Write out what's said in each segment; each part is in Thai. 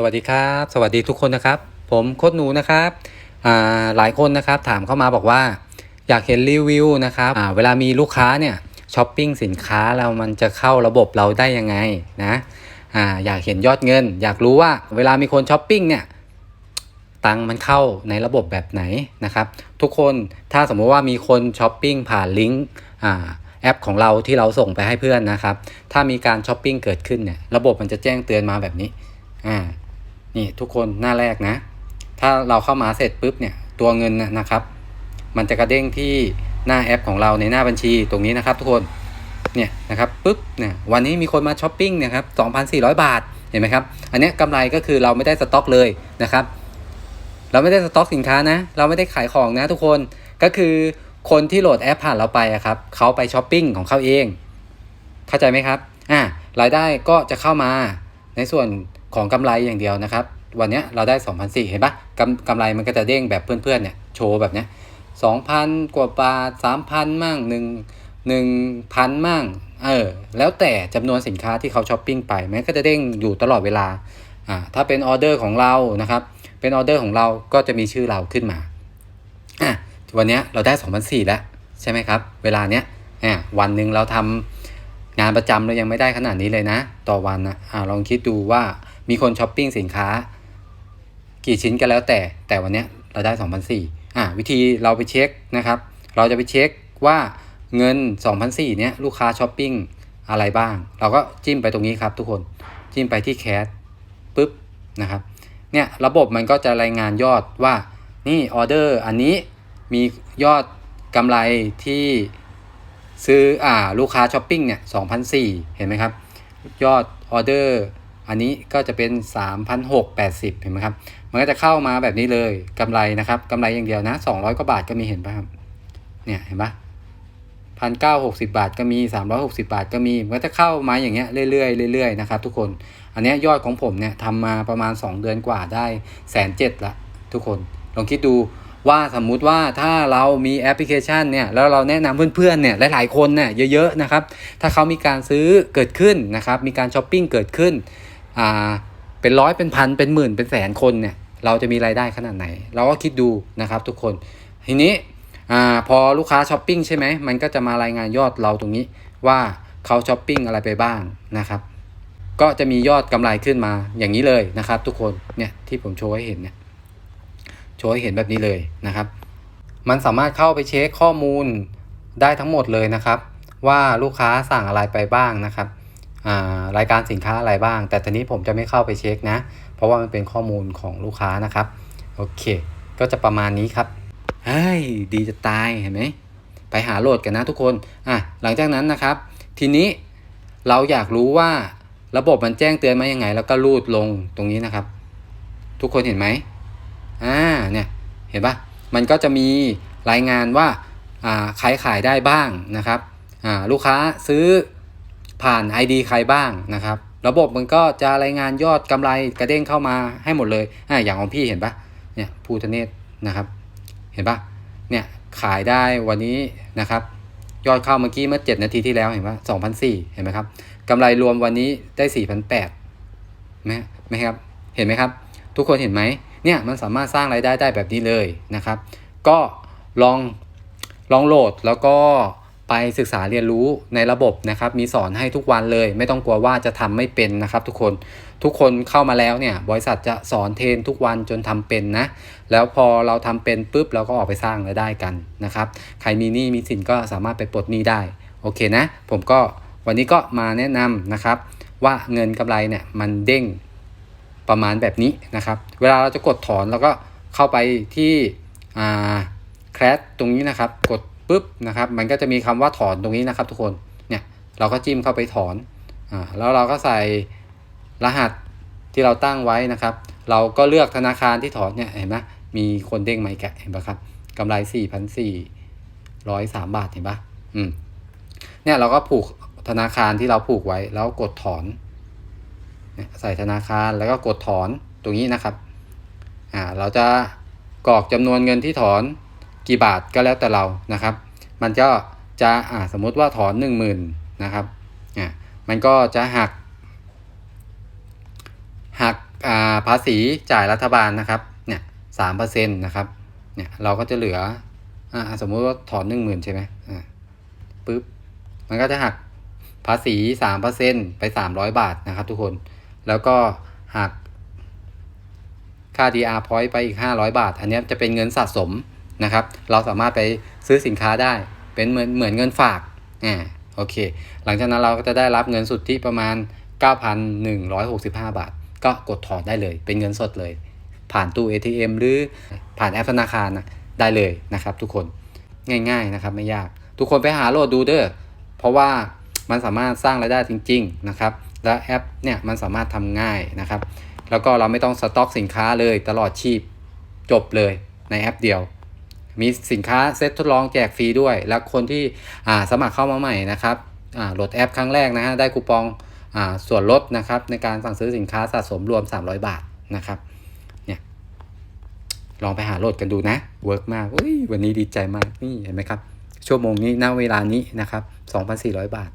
สวัสดีครับ สวัสดีทุกคนนะครับ ผมโคดหนูนะครับหลายคนนะครับถามเข้ามาบอกว่า อยากเห็นรีวิวนะครับเวลามีลูกค้าเนี่ยช้อปปิ้งสินค้าเรามันจะเข้าระบบเราได้ยังไงนะออยากเห็นยอดเงิน อยากรู้ว่าเวลามีคนช้อปปิ้งเนี่ยตังมันเข้าในระบบแบบไหนนะครับ ทุกคนถ้าสมมติว่ามีคนช้อปปิ้งผ่านลิงก์แอปของเราที่เราส่งไปให้เพื่อนนะครับ ถ้ามีการช้อปปิ้งเกิดขึ้นเนี่ยระบบมันจะแจ้งเตือนมาแบบนี้ อ่า นี่ทุกคนหน้าแรกนะ ถ้าเราเข้ามาเสร็จปุ๊บเนี่ยตัวเงินนะครับ มันจะกระเด้งที่หน้าแอปของเราในหน้าบัญชีตรงนี้นะครับ ทุกคนเนี่ยนะครับปุ๊บเนี่ยวันนี้มีคนมาช้อปปิ้งเนี่ยครับ2,400 บาทเห็นไหมครับ อันเนี้ยกำไรก็คือเราไม่ได้สต็อกเลยนะครับ เราไม่ได้สต็อกสินค้านะ เราไม่ได้ขายของนะทุกคนก็คือคนที่โหลดแอปผ่านเราไปอะครับเขาไปช้อปปิ้งของเขาเอง เข้าใจไหมครับอ่ารายได้ก็จะเข้ามาในส่วน ของกำไรอย่างเดียวนะครับ วันนี้เราได้2,004เห็นปะกำกำไรมันก็จะเด้งแบบเพื่อนๆเนี่ยโชว์แบบเนี้ย2,000 กว่าบาท 3,000 มั่ง1 1,000 มั่งเออแล้วแต่จำนวนสินค้าที่เขาช้อปปิ้งไปมันก็จะเด้งอยู่ตลอดเวลาอ่าถ้าเป็นออเดอร์ของเรานะครับ เป็นออเดอร์ของเราก็จะมีชื่อเราขึ้นมาอะวันนี้เราได้2,004แล้วใช่ไหมครับ เวลาเนี้ยอะวันหนึ่งเราทำงานประจำเรายังไม่ได้ขนาดนี้เลยนะ ต่อวันนะอ่าลองคิดดูว่า มีคนช้อปปิ้งสินค้า กี่ชิ้นก็แล้วแต่ แต่วันนี้เราได้ 2,004อ่าวิธีเราไปเช็คนะครับ เราจะไปเช็คว่าเงิน 2,004เนี้ยลูกค้าช้อปปิ้งอะไรบ้าง เราก็จิ้มไปตรงนี้ครับทุกคน จิ้มไปที่แคสปุ๊บนะครับ เนี่ยระบบมันก็จะรายงานยอดว่า นี่ออเดอร์อันนี้มียอดกำไรที่ซื้ออ่าลูกค้าช้อปปิ้งเนี่ย2,004เห็นไหมครับ ยอดออเดอร์ อันนี้ก็จะเป็น 3,680 เห็นไหมครับ มันก็จะเข้ามาแบบนี้เลยกำไรนะครับกำไรอย่างเดียวนะ 200 กว่าบาทก็มีเห็นป่ะครับ เนี่ยเห็นปะพันเก้าหกสิบาทก็มี 360 บาทก็มี มันก็จะเข้ามาอย่างเงี้ยเรื่อยๆเรื่อยๆนะครับทุกคน อันนี้ยอดของผมเนี่ยทำมาประมาณ 2 เดือนกว่าได้แสนเจ็ดละทุกคน ลองคิดดูว่าสมมุติว่าถ้าเรามีแอปพลิเคชันเนี่ยแล้วเราแนะนำเพื่อนๆเนี่ยหลายๆคนเนี่ยเยอะๆนะครับ ถ้าเขามีการซื้อเกิดขึ้นนะครับ มีการช้อปปิ้งเกิดขึ้น อ่าเป็นร้อยเป็นพันเป็นหมื่นเป็นแสนคนเนี่ยเราจะมีรายได้ขนาดไหน เราก็คิดดูนะครับทุกคนทีนี้อ่าพอลูกค้าช้อปปิ้งใช่ไหมมันก็จะมารายงานยอดเราตรงนี้ว่าเขาช้อปปิ้งอะไรไปบ้างนะครับก็จะมียอดกำไรขึ้นมาอย่างนี้เลยนะครับ ทุกคนเนี่ยที่ผมโชว์ให้เห็นเนี่ยโชว์ให้เห็นแบบนี้เลยนะครับ มันสามารถเข้าไปเช็คข้อมูลได้ทั้งหมดเลยนะครับ ว่าลูกค้าสั่งอะไรไปบ้างนะครับ รายการสินค้าอะไรบ้าง แต่ตอนนี้ผมจะไม่เข้าไปเช็คนะ เพราะว่ามันเป็นข้อมูลของลูกค้านะครับ โอเค ก็จะประมาณนี้ครับเฮ้ยดีจะตายเห็นไหมไปหาโหลดกันนะทุกคนอะหลังจากนั้นนะครับ ทีนี้เราอยากรู้ว่าระบบมันแจ้งเตือนมายังไง แล้วก็รูดลงตรงนี้นะครับ ทุกคนเห็นไหมอ่าเนี่ยเห็นปะมันก็จะมีรายงานว่าอ่าใครขายได้บ้างนะครับอ่าลูกค้าซื้อ ผ่าน ID ใครบ้างนะครับ ระบบมันก็จะรายงานยอดกำไรกระเด้งเข้ามาให้หมดเลยอ่าอย่างของพี่เห็นปะเนี่ยภูทะเนศนะครับ เห็นปะเนี่ยขายได้วันนี้นะครับ ยอดเข้าเมื่อกี้เมื่อ 7 นาทีที่แล้วเห็นปะ2,004เห็นไหมครับกำไรรวมวันนี้ได้4,800ไหมไหมครับ เห็นไหมครับ ทุกคนเห็นไหมเนี่ยมันสามารถสร้างรายได้ได้แบบนี้เลยนะครับ ก็ลองลองโหลดแล้วก็ ไปศึกษาเรียนรู้ในระบบนะครับ มีสอนให้ทุกวันเลย ไม่ต้องกลัวว่าจะทำไม่เป็นนะครับ ทุกคนทุกคนเข้ามาแล้วเนี่ยบริษัทจะสอนเทรนทุกวันจนทำเป็นนะ แล้วพอเราทำเป็นปุ๊บเราก็ออกไปสร้างรายได้กันนะครับ ใครมีหนี้มีสินก็สามารถไปปลดหนี้ได้โอเคนะ ผมก็วันนี้ก็มาแนะนำนะครับ ว่าเงินกำไรเนี่ยมันเด้งประมาณแบบนี้นะครับ เวลาเราจะกดถอนเราก็เข้าไปที่อ่าแคสตรงนี้นะครับ กด ปุ๊บนะครับมันก็จะมีคำว่าถอนตรงนี้นะครับ ทุกคนเนี่ยเราก็จิ้มเข้าไปถอนอ่าแล้วเราก็ใส่รหัสที่เราตั้งไว้นะครับ เราก็เลือกธนาคารที่ถอนเนี่ยเห็นไหมมีคนเด้งมาอีกะเห็นปะครับกำไรสี่พันสี่ร้อยสามบาทเห็นปะอืมเนี่ยเราก็ผูกธนาคารที่เราผูกไว้แล้วกดถอนใส่ธนาคารแล้วก็กดถอนตรงนี้นะครับอ่าเราจะกรอกจำนวนเงินที่ถอน กี่บาทก็แล้วแต่เรานะครับ มันก็จะอ่าสมมติว่าถอนหนึ่งหมื่นนะครับอ่ามันก็จะหัก หักอ่าภาษีจ่ายรัฐบาลนะครับเนี่ยสามเปอร์เซ็นต์นะครับเนี่ยเราก็จะเหลืออ่าสมมุติว่าถอนหนึ่งหมื่นใช่ไหมอ่าปุ๊บมันก็จะหักภาษีสามเปอร์เซ็นต์ไปสามร้อยบาทนะครับทุกคนแล้วก็หักค่า DR point ไปอีก 500 บาท อันนี้จะเป็นเงินสะสม นะครับ เราสามารถไปซื้อสินค้าได้ เป็นเหมือนเหมือนเงินฝากอ่าโอเค หลังจากนั้นเราก็จะได้รับเงินสุทธิประมาณ 9,165 บาท ก็กดถอนได้เลย เป็นเงินสดเลย ผ่านตู้ ATM หรือผ่านแอปธนาคารนะได้เลยนะครับ ทุกคนง่าย ๆนะครับไม่ยาก ทุกคนไปหาโหลดดูเด้อเพราะว่ามันสามารถสร้างรายได้จริง ๆนะครับ และแอปเนี่ยมันสามารถทำง่ายนะครับ แล้วก็เราไม่ต้องสต็อกสินค้าเลยตลอดชีพจบเลยในแอปเดียว มีสินค้าเซตทดลองแจกฟรีด้วย แล้วคนที่สมัครเข้ามาใหม่นะครับโหลดแอปครั้งแรกนะฮะได้คูปองอส่วนลดนะครับในการสั่งซื้อสินค้าสะสมรวม 300 บาทนะครับเนี่ยลองไปหาโหลดกันดูนะเวิร์กมากวันนี้ดีใจมากนี่เห็นไหมครับ ชั่วโมงนี้ณเวลานี้นะครับ 2,400 บาท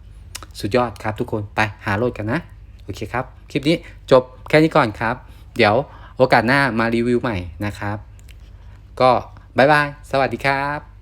สุดยอดครับทุกคนไปหาโหลดกันนะโอเคครับ คลิปนี้จบแค่นี้ก่อนครับ เดี๋ยวโอกาสหน้ามารีวิวใหม่นะครับ ก็ บายบาย สวัสดีครับ